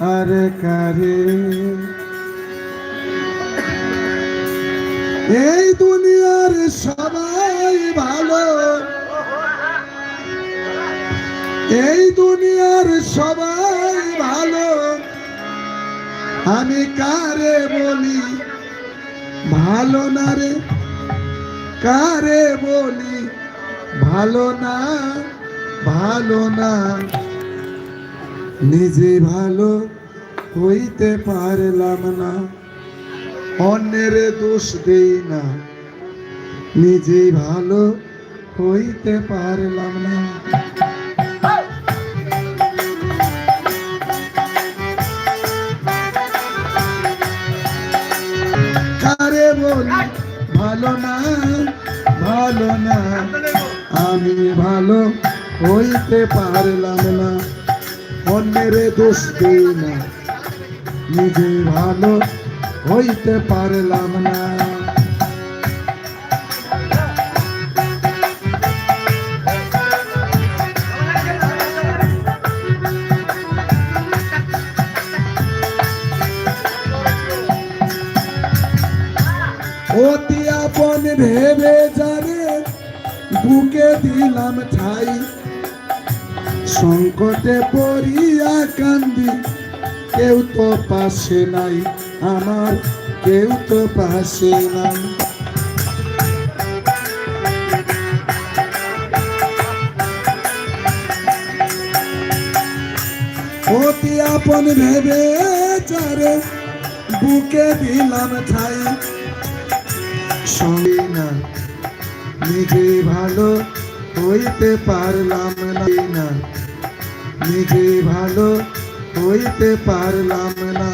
আর কারে? এই দুনিয়ার সবাই ভালো। এই দুনিয়ার সবাই ভালো। আমি কারে বলি? ভালো না রে? কারে বলি? ভালো না? ভালো না? নিজে ভালো হইতে পারলাম না। অন্যের দোষ দেই না। নিজে ভালো হইতে পারলাম না। কারে বলি, ভালো না ভালো না। আমি ভালো হইতে পারলাম না। অন্যের দোষ দিই না নিজে ভালো হইতে পারলাম না অতি আপন ভেবে যারে বুকে দিলাম ঠাই সংকটে পড়িয়া কান্দি। কেউ তো পাশে নাই আমার, কেউ তো পাশে নাই। অতি আপন ভেবে চারে বুকে দিলাম ঠাই সঙ্গে না, নিজে ভালো হইতে পারলাম না। নিজে ভালো হইতে পারলাম না।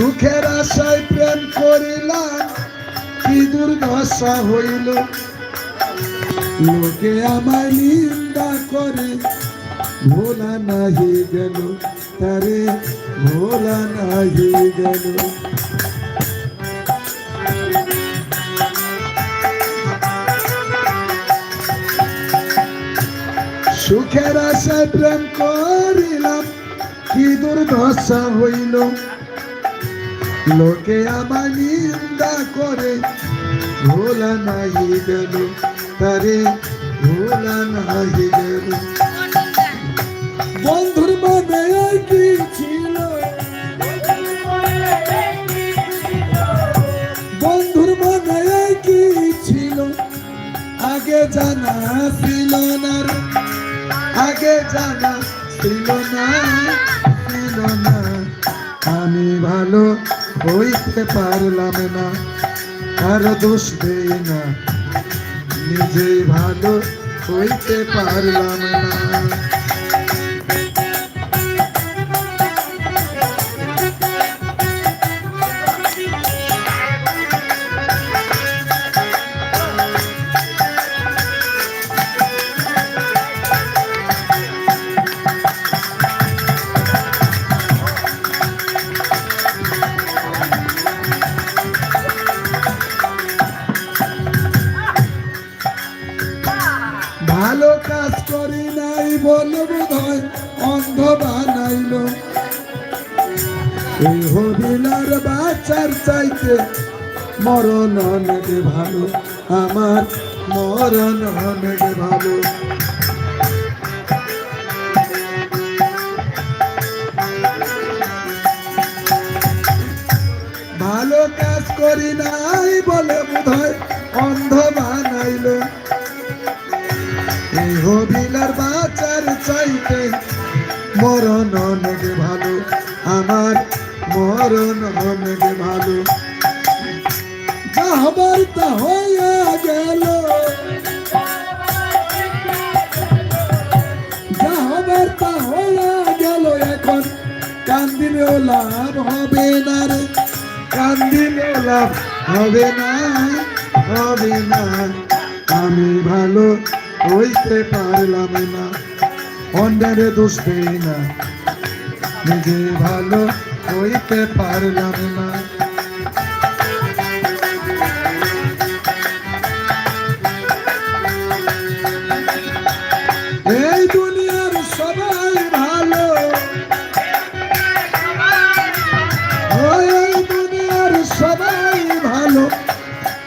সুখের আশায় প্রেম করিলাম, কি দুর্দশা হইল? লোকে আমায় নিন্দা করে, ভোলা নাহি গেল, তারে ভোলা নাহি গেল। সুখের আশায় প্রেম করিলাম, কি দুর্দশা হইল? লোকে আমার নিন্দা করে ভোলা নাহি গেল তারে ভোলা নাহি গেল বন্ধুর মনে কি ছিল? বন্ধুর মনে কি ছিল? আগে জানা ছিল না আগে জানা ছিল না ছিল না। আমি ভালো হইতে পারলাম না আর দোষ দেই না। নিজেই ভালো হইতে পারলাম না। ভালো কাজ করি নাই, বলে বোধ হয় অন্ধ বানাইল। এই হবিলার বাচ্চার চাইতে মরণ অনেক ভালো, আমার মরণ অনেক ভালো। ভালো কাজ করি নাই, বলে বোধ হয় অন্ধ মরণ অনেক ভালো। যা হবার তা হইয়া গেল। যা হবার তা হইয়া গেল এখন। কান্দিলেও লাভ হবে না রে। কান্দিলে লাভ হবে না হবে না। আমি ভালো হইতে পারলাম না। অন্যের দোষ না। নিজে ভালো হইতে পারলাম না এই দুনিয়ার সবাই ভালো। এই দুনিয়ার সবাই ভালো।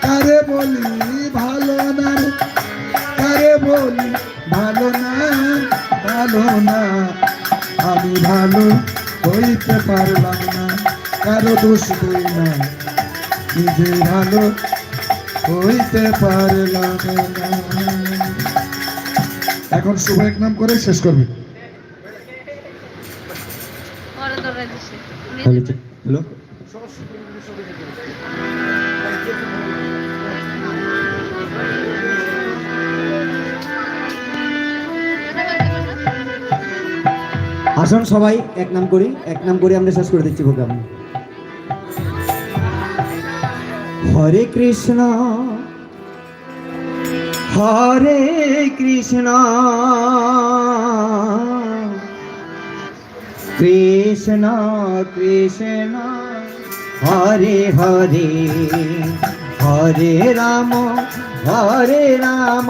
কারে বলি ভালো না রে? কারে বলি ভালো না ভালো না? আমি ভালো। হইতে পারলাম না কারও দোষ দেই না। নিজে ভালো হইতে পারলাম না। এখন শুভ এক নাম করে শেষ করবে। হ্যালো। আসুন সবাই, এক নাম করি, এক নাম করে আমরা শেষ করে দিচ্ছি প্রোগ্রাম হরে কৃষ্ণ হরে কৃষ্ণ কৃষ্ণ কৃষ্ণ, হরে হরে হরে রাম হরে রাম।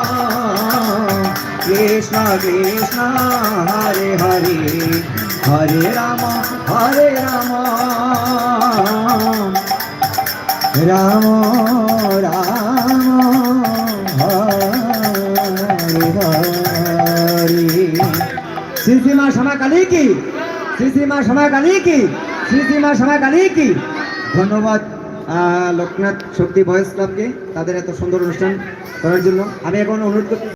কৃষ্ণ কৃষ্ণ, হরে হরে হরে রাম হরে রাম। রাম রাম শ্রী শ্রী মা শ্যামা কালী কি? শ্রী শ্রী মা শ্যামা কালী কি? শ্রী শ্রী কালী কি? ধন্যবাদ লোকনাথ শক্তি ভয়েস ক্লাবকে তাদের এত সুন্দর অনুষ্ঠান করার জন্য। আমি এখন অনুরোধ করতে